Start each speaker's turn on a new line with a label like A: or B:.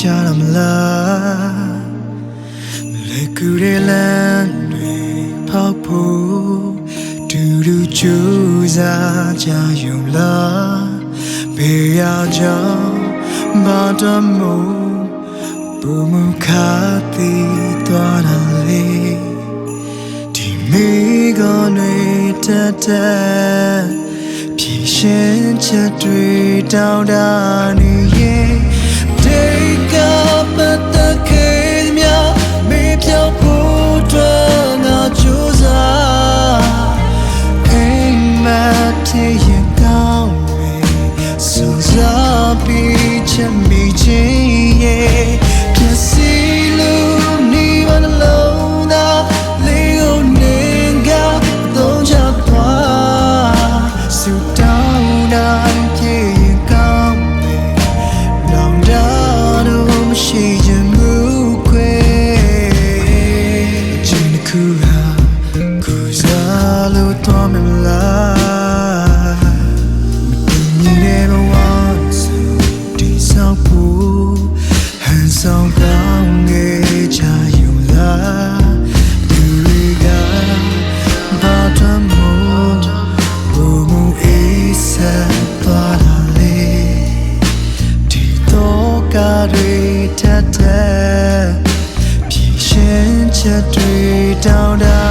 A: ကြရမလားလေကူရဲလမ်းတွေဖောက်ဖို့ဒူဒူကြိုးစားကြယုံလားဘေးရကြောင့်ဘာတမို့ဘုံမခါတီသွားတယ်လေဒီမိကနေတတ်တဲ့ ဖြည့်ရှင်ချက်တွေတောင်းတနေရဲ့တေကပတ်သက်ခဲ့မြမေပြောက်ဖို့အတွက်ငါကြိုးစားအိမ်မက်တည်ရင်ကောင်းပြီစုစားပြီးချက်မိ ချက်တွေတောင်းတ